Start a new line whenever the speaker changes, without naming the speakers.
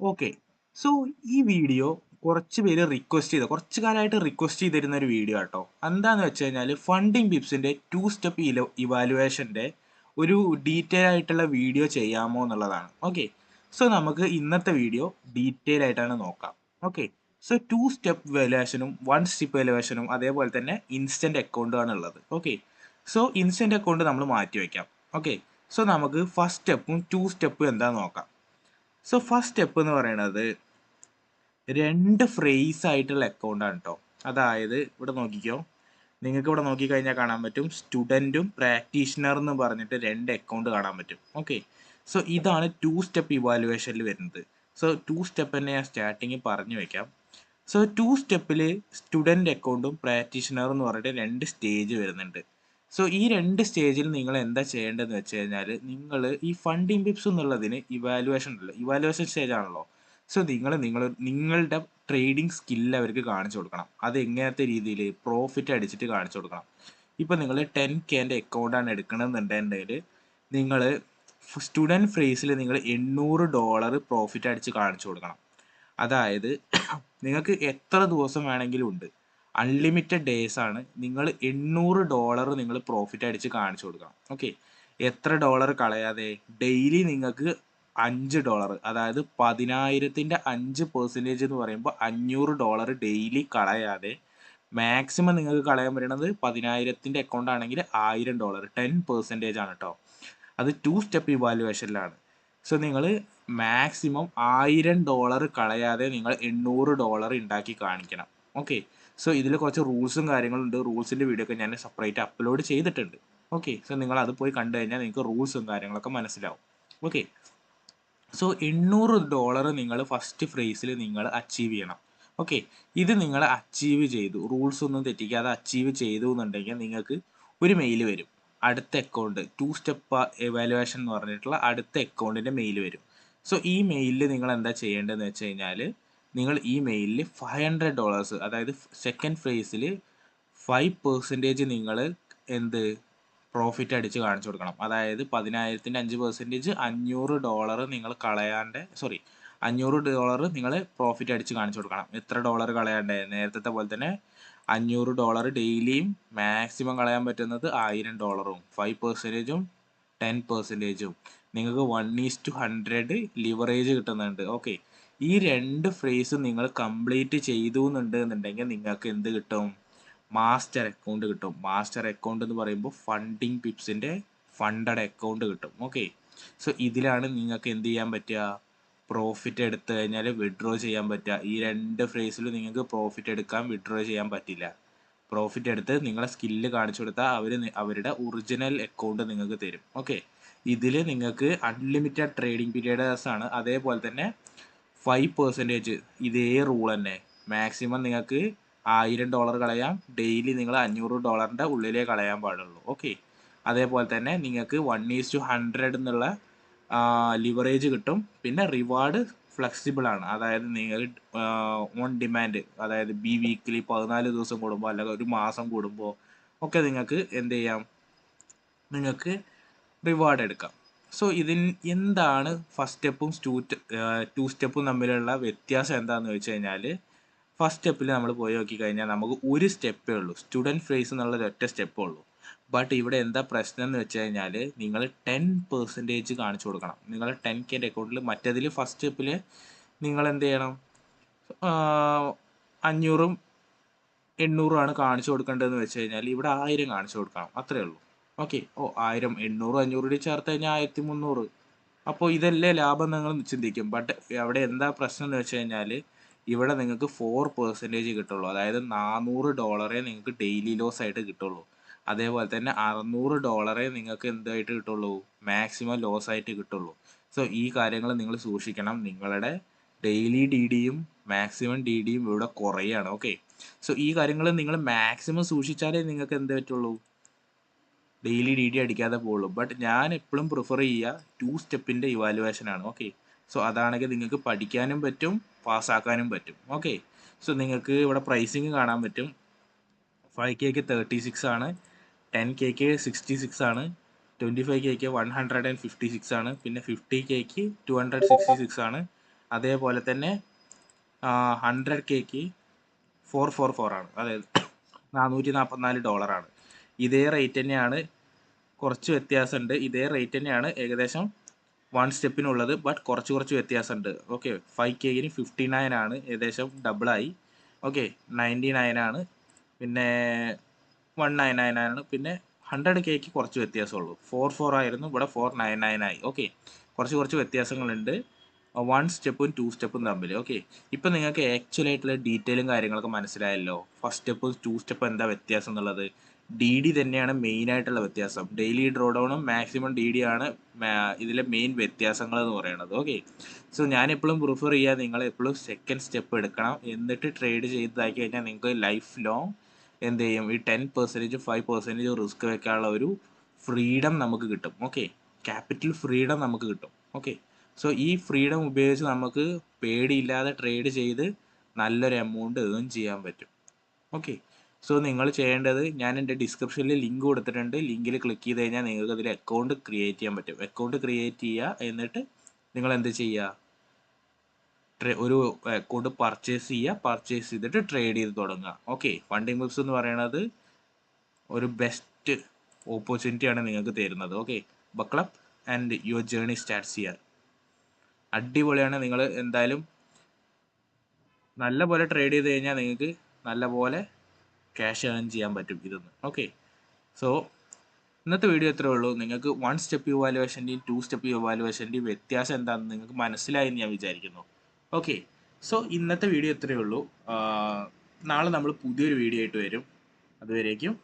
Okay so ഈ video കുറച്ച് പേര് റിക്വസ്റ്റ് ചെയ്ത കുറച്ച് കാലമായിട്ട് റിക്വസ്റ്റ് ചെയ്തിരുന്ന ഒരു വീഡിയോ ആട്ടോ. എന്താന്ന് വെച്ച് കഴിഞ്ഞാൽ ഫണ്ടിങ് ബിപ്സിന്റെ ടു സ്റ്റെപ്പ് ഇവാലുവേഷന്റെ ഒരു ഡീറ്റെയിൽ ആയിട്ടുള്ള വീഡിയോ ചെയ്യാമോ എന്നുള്ളതാണ്. ഓക്കെ സോ നമുക്ക് ഇന്നത്തെ വീഡിയോ ഡീറ്റെയിൽ ആയിട്ടാണ് നോക്കാം. ഓക്കെ സോ ടു സ്റ്റെപ്പ് വാലുവേഷനും വൺ സ്റ്റെപ്പ് വാലുവേഷനും അതേപോലെ തന്നെ ഇൻസ്റ്റന്റ് അക്കൗണ്ടും ആണ് ഉള്ളത്. ഓക്കെ സോ ഇൻസ്റ്റന്റ് അക്കൗണ്ട് നമ്മൾ മാറ്റി വയ്ക്കാം ഓക്കെ സോ നമുക്ക് ഫസ്റ്റ് സ്റ്റെപ്പും ടു സ്റ്റെപ്പും എന്താ നോക്കാം. സോ ഫസ്റ്റ് സ്റ്റെപ്പ് എന്ന് പറയുന്നത് രണ്ട് ഫ്രേസ് ആയിട്ടുള്ള അക്കൗണ്ട് ആണ് കേട്ടോ അതായത് ഇവിടെ നോക്കിക്കോ. നിങ്ങൾക്ക് ഇവിടെ നോക്കിക്കഴിഞ്ഞാൽ കാണാൻ പറ്റും. സ്റ്റുഡന്റും പ്രാക്ടീഷണർ എന്ന് പറഞ്ഞിട്ട് രണ്ട് അക്കൗണ്ട് കാണാൻ പറ്റും. ഓക്കെ സോ ഇതാണ് ടു സ്റ്റെപ്പ് ഇവാലുവേഷനിൽ വരുന്നത്. സോ ടു സ്റ്റെപ്പ് തന്നെ ഞാൻ സ്റ്റാർട്ടിങ്ങിൽ പറഞ്ഞു വെക്കാം. സോ ടു സ്റ്റെപ്പിൽ സ്റ്റുഡന്റ് അക്കൗണ്ടും പ്രാക്ടീഷണർ എന്ന് പറഞ്ഞിട്ട് രണ്ട് സ്റ്റേജ് വരുന്നുണ്ട്. സോ ഈ രണ്ട് സ്റ്റേജിൽ നിങ്ങൾ എന്താ ചെയ്യേണ്ടതെന്ന് വെച്ച് കഴിഞ്ഞാൽ നിങ്ങൾ ഈ ഫണ്ടിങ് പിപ്സ് എന്നുള്ളതിന് ഇവാലുവേഷൻ ഉണ്ടല്ലോ ഇവാലുവേഷൻ സ്റ്റേജ് ആണല്ലോ. സോ നിങ്ങൾ നിങ്ങൾ നിങ്ങളുടെ ട്രേഡിംഗ് സ്കില്ല് അവർക്ക് കാണിച്ചു കൊടുക്കണം. അത് എങ്ങനത്തെ രീതിയിൽ പ്രോഫിറ്റ് അടിച്ചിട്ട് കാണിച്ചു കൊടുക്കണം. ഇപ്പം നിങ്ങൾ ടെൻ കെന്റെ അക്കൗണ്ടാണ് എടുക്കണമെന്നുണ്ടെങ്കിൽ നിങ്ങൾ സ്റ്റുഡന്റ് ഫ്രേസിൽ നിങ്ങൾ എണ്ണൂറ് ഡോളർ പ്രോഫിറ്റ് അടിച്ച് കാണിച്ചു കൊടുക്കണം. അതായത് നിങ്ങൾക്ക് എത്ര ദിവസം വേണമെങ്കിലും ഉണ്ട്. അൺലിമിറ്റഡ് ഡേയ്സ് ആണ്. നിങ്ങൾ എണ്ണൂറ് ഡോളർ നിങ്ങൾ പ്രോഫിറ്റ് അടിച്ച് കാണിച്ചു കൊടുക്കാം ഓക്കെ എത്ര ഡോളർ കളയാതെ ഡെയിലി നിങ്ങൾക്ക് അഞ്ച് ഡോളർ അതായത് പതിനായിരത്തിന്റെ അഞ്ച് പെർസെന്റേജ് എന്ന് പറയുമ്പോൾ അഞ്ഞൂറ് ഡോളർ ഡെയിലി കളയാതെ മാക്സിമം നിങ്ങൾക്ക് കളയാൻ പറ്റുന്നത് പതിനായിരത്തിന്റെ അക്കൗണ്ട് ആണെങ്കിൽ ആയിരം ഡോളർ ടെൻ പെർസെന്റേജ് ആണ് കേട്ടോ അത് ടു സ്റ്റെപ്പ് ഇവാലുവേഷനിലാണ് സോ നിങ്ങൾ മാക്സിമം ആയിരം ഡോളർ കളയാതെ നിങ്ങൾ എണ്ണൂറ് ഡോളർ ഉണ്ടാക്കി കാണിക്കണം. ഓക്കെ സോ ഇതിൽ കുറച്ച് റൂൾസും കാര്യങ്ങളുണ്ട്. റൂൾസിന്റെ വീഡിയോ ഒക്കെ ഞാൻ സെപ്പറേറ്റ് അപ്ലോഡ് ചെയ്തിട്ടുണ്ട്. ഓക്കെ സോ നിങ്ങൾ അത് പോയി കണ്ടു കഴിഞ്ഞാൽ നിങ്ങൾക്ക് റൂൾസും കാര്യങ്ങളൊക്കെ മനസ്സിലാവും. ഓക്കെ സോ എണ്ണൂറ് ഡോളർ നിങ്ങൾ ഫസ്റ്റ് ഫ്രേസിൽ നിങ്ങൾ അച്ചീവ് ചെയ്യണം. ഓക്കെ ഇത് നിങ്ങൾ അച്ചീവ് ചെയ്തു. റൂൾസ് ഒന്നും തെറ്റിക്കാതെ അച്ചീവ് ചെയ്തു എന്നുണ്ടെങ്കിൽ നിങ്ങൾക്ക് ഒരു മെയിൽ വരും. അടുത്ത അക്കൗണ്ട് ടു സ്റ്റെപ്പ് എവാലുവേഷൻ എന്ന് പറഞ്ഞിട്ടുള്ള അടുത്ത അക്കൗണ്ടിന്റെ മെയിൽ വരും. സോ ഈ മെയിലിൽ നിങ്ങൾ എന്താ ചെയ്യേണ്ടതെന്ന് വെച്ച് കഴിഞ്ഞാൽ നിങ്ങൾ ഈ മെയിലിൽ ഫൈവ് ഹൺഡ്രഡ് ഡോളേഴ്സ് അതായത് സെക്കൻഡ് ഫേസിൽ ഫൈവ് പെർസെന്റേജ് നിങ്ങൾ എന്ത് പ്രോഫിറ്റ് അടിച്ച് കാണിച്ചു കൊടുക്കണം. അതായത് പതിനായിരത്തിന്റെ അഞ്ച് പെർസെന്റേജ് അഞ്ഞൂറ് ഡോളർ നിങ്ങൾ കളയാണ്ട് സോറി അഞ്ഞൂറ് ഡോളർ നിങ്ങൾ പ്രോഫിറ്റ് അടിച്ച് കാണിച്ചു കൊടുക്കണം. എത്ര ഡോളർ കളയാണ്ടേ? നേരത്തെ പോലെ തന്നെ അഞ്ഞൂറ് ഡോളർ ഡെയിലിയും മാക്സിമം കളയാൻ പറ്റുന്നത് ആയിരം ഡോളറും ഫൈവ് പെർസെന്റേജും ടെൻ പെർസെന്റേജും നിങ്ങൾക്ക് one is two hundred leverage കിട്ടുന്നുണ്ട്. ഓക്കെ ഈ രണ്ട് ഫ്രേസ് നിങ്ങൾ കംപ്ലീറ്റ് ചെയ്തു എന്നുണ്ടെന്നുണ്ടെങ്കിൽ നിങ്ങൾക്ക് എന്ത് കിട്ടും? മാസ്റ്റർ അക്കൗണ്ട് കിട്ടും. മാസ്റ്റർ അക്കൗണ്ട് എന്ന് പറയുമ്പോൾ ഫണ്ടിങ് പിപ്സിന്റെ ഫണ്ടഡ് അക്കൗണ്ട് കിട്ടും. ഓക്കെ സോ ഇതിലാണ് നിങ്ങൾക്ക് എന്ത് ചെയ്യാൻ പറ്റുക? പ്രോഫിറ്റ് എടുത്തു കഴിഞ്ഞാൽ വിഡ്രോ ചെയ്യാൻ പറ്റുക. ഈ രണ്ട് ഫ്രേസിലും നിങ്ങൾക്ക് പ്രോഫിറ്റ് എടുക്കാൻ വിഡ്രോ ചെയ്യാൻ പറ്റില്ല. പ്രോഫിറ്റ് എടുത്ത് നിങ്ങളെ സ്കില്ല് കാണിച്ചു കൊടുത്താൽ അവർ അവരുടെ ഒറിജിനൽ അക്കൗണ്ട് നിങ്ങൾക്ക് തരും. ഓക്കെ ഇതിൽ നിങ്ങൾക്ക് അൺലിമിറ്റഡ് ട്രേഡിംഗ് പീരീഡേഴ്സാണ് ആണ്. അതേപോലെ തന്നെ ഫൈവ് പെർസെന്റേജ് ഇതേ റൂൾ തന്നെ. മാക്സിമം നിങ്ങൾക്ക് ആയിരം ഡോളർ കളയാം. ഡെയിലി നിങ്ങൾ അഞ്ഞൂറ് ഡോളറിന്റെ ഉള്ളിലേ കളയാൻ പാടുള്ളൂ. ഓക്കെ അതേപോലെ തന്നെ നിങ്ങൾക്ക് വൺ ഈസ് ടു ഹൺഡ്രഡ് എന്നുള്ള ലിവറേജ് കിട്ടും. പിന്നെ റിവാർഡ് ഫ്ലെക്സിബിൾ ആണ്. അതായത് നിങ്ങൾ ഓൺ ഡിമാൻഡ് അതായത് ബി വീക്കിലി പതിനാല് ദിവസം കൂടുമ്പോൾ അല്ലെങ്കിൽ ഒരു മാസം കൂടുമ്പോൾ ഒക്കെ നിങ്ങൾക്ക് എന്ത് ചെയ്യാം? നിങ്ങൾക്ക് റിവാർഡ് എടുക്കാം. സോ ഇതിൽ എന്താണ് ഫസ്റ്റ് സ്റ്റെപ്പും ടു ടു സ്റ്റെപ്പും തമ്മിലുള്ള വ്യത്യാസം എന്താണെന്ന് വെച്ച് കഴിഞ്ഞാൽ ഫസ്റ്റ് സ്റ്റെപ്പിൽ നമ്മൾ പോയി നോക്കി കഴിഞ്ഞാൽ നമുക്ക് ഒരു സ്റ്റെപ്പേ ഉള്ളൂ. സ്റ്റുഡന്റ് ഫ്രേസ് എന്നുള്ള ഒറ്റ സ്റ്റെപ്പേ ഉള്ളൂ. ബട്ട് ഇവിടെ എന്താ പ്രശ്നം എന്ന് വെച്ച് കഴിഞ്ഞാൽ നിങ്ങൾ ടെൻ പെർസെന്റേജ് കാണിച്ചു കൊടുക്കണം. നിങ്ങൾ ടെൻ കെന്റെ അക്കൗണ്ടിൽ മറ്റേതിൽ ഫസ്റ്റ് സ്റ്റെപ്പിൽ നിങ്ങൾ എന്ത് ചെയ്യണം? അഞ്ഞൂറും എണ്ണൂറുമാണ് കാണിച്ചു കൊടുക്കേണ്ടതെന്ന് വെച്ച് കഴിഞ്ഞാൽ ഇവിടെ ആയിരം കാണിച്ചു കൊടുക്കണം. അത്രേ ഉള്ളൂ. ഓക്കെ. ഓ ആയിരം എണ്ണൂറ് അഞ്ഞൂറ് ചേർത്ത് കഴിഞ്ഞാൽ ആയിരത്തി മുന്നൂറ്. അപ്പോൾ ഇതല്ലേ ലാഭം നിങ്ങൾ ചിന്തിക്കും. ബട്ട് അവിടെ എന്താ പ്രശ്നം എന്ന് വെച്ച് കഴിഞ്ഞാൽ ഇവിടെ നിങ്ങൾക്ക് ഫോർ പെർസെന്റേജ് കിട്ടുള്ളൂ. അതായത് നാനൂറ് ഡോളറേ നിങ്ങൾക്ക് ഡെയിലി ലോസ് ആയിട്ട് കിട്ടുള്ളൂ. അതേപോലെ തന്നെ അറുന്നൂറ് ഡോളറേ നിങ്ങൾക്ക് എന്തായിട്ട് കിട്ടുള്ളൂ? മാക്സിമം ലോസ് ആയിട്ട് കിട്ടുള്ളൂ. സോ ഈ കാര്യങ്ങൾ നിങ്ങൾ സൂക്ഷിക്കണം. നിങ്ങളുടെ ഡെയിലി ഡി ഡിയും മാക്സിമം ഡി ഡിയും ഇവിടെ കുറയാണ്. ഓക്കെ സോ ഈ കാര്യങ്ങൾ നിങ്ങൾ മാക്സിമം സൂക്ഷിച്ചാലേ നിങ്ങൾക്ക് എന്ത് പറ്റുള്ളൂ? ഡെയിലി ഡി ഡി അടിക്കാതെ പോകുള്ളൂ ബട്ട് ഞാൻ എപ്പോഴും പ്രിഫർ ചെയ്യുക ടു സ്റ്റെപ്പിന്റെ ഇവാലുവേഷൻ ആണ്. ഓക്കെ സോ അതാണെങ്കിൽ നിങ്ങൾക്ക് പഠിക്കാനും പറ്റും പാസ്സാക്കാനും പറ്റും. ഓക്കെ സോ നിങ്ങൾക്ക് ഇവിടെ പ്രൈസിങ് കാണാൻ പറ്റും. ഫൈവ് കെക്ക് തേർട്ടി സിക്സ് ആണ്. ടെൻ കെക്ക് സിക്സ്റ്റി സിക്സ് ആണ്. Twenty five കെക്ക് one hundred and fifty six ആണ്. പിന്നെ ഫിഫ്റ്റി കെക്ക് ടു ഹൺഡ്രഡ് സിക്സ്റ്റി സിക്സ് ആണ്. അതേപോലെ തന്നെ ഹൺഡ്രഡ് കെക്ക് ഫോർ ഫോർ ഫോർ ആണ്. അതായത് നാനൂറ്റി നാൽപ്പത്തിനാല് ഡോളറാണ് ഇതേ റേറ്റ് തന്നെയാണ്. കുറച്ച് വ്യത്യാസമുണ്ട്. ഇതേ റേറ്റ് തന്നെയാണ് ഏകദേശം വൺ സ്റ്റെപ്പിനുള്ളത് ബട്ട് കുറച്ച് കുറച്ച് വ്യത്യാസമുണ്ട്. ഓക്കെ ഫൈവ് കെയിന് ഫിഫ്റ്റി നയൻ ആണ്. ഏകദേശം ഡബിളായി ഓക്കെ നയന്റി നയൻ ആണ്. പിന്നെ വൺ നയൻ നയൻ ആണ്. പിന്നെ ഹൺഡ്രഡ് കെക്ക് കുറച്ച് വ്യത്യാസമുള്ളൂ. ഫോർ ഫോർ ആയിരുന്നു. ഇവിടെ ഫോർ നയൻ നയൻ ആയി. ഓക്കെ കുറച്ച് കുറച്ച് വ്യത്യാസങ്ങളുണ്ട്. വൺ സ്റ്റെപ്പും ടു സ്റ്റെപ്പും തമ്മിൽ ഓക്കെ ഇപ്പം നിങ്ങൾക്ക് ആക്ച്വലായിട്ടുള്ള ഡീറ്റെയിലും കാര്യങ്ങളൊക്കെ മനസ്സിലായല്ലോ. ഫസ്റ്റ് സ്റ്റെപ്പും ടു സ്റ്റെപ്പും എന്താ വ്യത്യാസം എന്നുള്ളത്? ഡി ഡി തന്നെയാണ് മെയിൻ ആയിട്ടുള്ള വ്യത്യാസം. ഡെയിലി ഡ്രോ ഡൗണും മാക്സിമം ഡി ഡി ആണ് ഇതിലെ മെയിൻ വ്യത്യാസങ്ങൾ എന്ന് പറയുന്നത് ഓക്കെ സോ ഞാൻ എപ്പോഴും പ്രിഫർ ചെയ്യുക നിങ്ങൾ എപ്പോഴും സെക്കൻഡ് സ്റ്റെപ്പ് എടുക്കണം. എന്നിട്ട് ട്രേഡ് ചെയ്തതാക്കി കഴിഞ്ഞാൽ നിങ്ങൾക്ക് ലൈഫ് ലോങ് എന്ത് ചെയ്യും? ഈ ten percentage five percentage risk വെക്കാനുള്ള ഒരു ഫ്രീഡം നമുക്ക് കിട്ടും. ഓക്കെ ക്യാപിറ്റൽ ഫ്രീഡം നമുക്ക് കിട്ടും. ഓക്കെ സോ ഈ ഫ്രീഡം ഉപയോഗിച്ച് നമുക്ക് പേടിയില്ലാതെ ട്രേഡ് ചെയ്ത് നല്ലൊരു എമൗണ്ട് ഏൺ ചെയ്യാൻ പറ്റും. ഓക്കെ സോ നിങ്ങൾ ചെയ്യേണ്ടത് ഞാൻ എന്റെ ഡിസ്ക്രിപ്ഷനിൽ ലിങ്ക് കൊടുത്തിട്ടുണ്ട്. ലിങ്കിൽ ക്ലിക്ക് ചെയ്ത് കഴിഞ്ഞാൽ നിങ്ങൾക്ക് അതിൽ അക്കൗണ്ട് ക്രിയേറ്റ് ചെയ്യാൻ പറ്റും. അക്കൗണ്ട് ക്രിയേറ്റ് ചെയ്യുക എന്നിട്ട് നിങ്ങൾ എന്ത് ചെയ്യുക? ഒരു അക്കൗണ്ട് പർച്ചേസ് ചെയ്യുക. പർച്ചേസ് ചെയ്തിട്ട് ട്രേഡ് ചെയ്ത് തുടങ്ങുക. ഓക്കെ ഫണ്ടിങ് ബുക്സ് എന്ന് പറയുന്നത് ഒരു ബെസ്റ്റ് ഓപ്പർച്യൂണിറ്റിയാണ് നിങ്ങൾക്ക് തരുന്നത്. Okay buckle up and your journey starts ചെയ്യാൻ അടിപൊളിയാണ്. നിങ്ങൾ എന്തായാലും നല്ല പോലെ ട്രേഡ് ചെയ്ത് കഴിഞ്ഞാൽ നിങ്ങൾക്ക് നല്ല പോലെ ക്യാഷ് ഏൺ ചെയ്യാൻ പറ്റും ഇതൊന്ന്. ഓക്കെ സോ ഇന്നത്തെ വീഡിയോ ഇത്രേ ഉള്ളൂ. നിങ്ങൾക്ക് വൺ സ്റ്റെപ്പ് ഇവാലുവേഷന്റെയും ടു സ്റ്റെപ്പ് ഇവാലുവേഷന്റെയും വ്യത്യാസം എന്താണെന്ന് നിങ്ങൾക്ക് മനസ്സിലായി എന്ന് ഞാൻ വിചാരിക്കുന്നു. ഓക്കെ സോ ഇന്നത്തെ വീഡിയോ ഇത്രയേ ഉള്ളൂ. നാളെ നമ്മൾ പുതിയൊരു വീഡിയോ ആയിട്ട് വരും. അതുവരേക്കും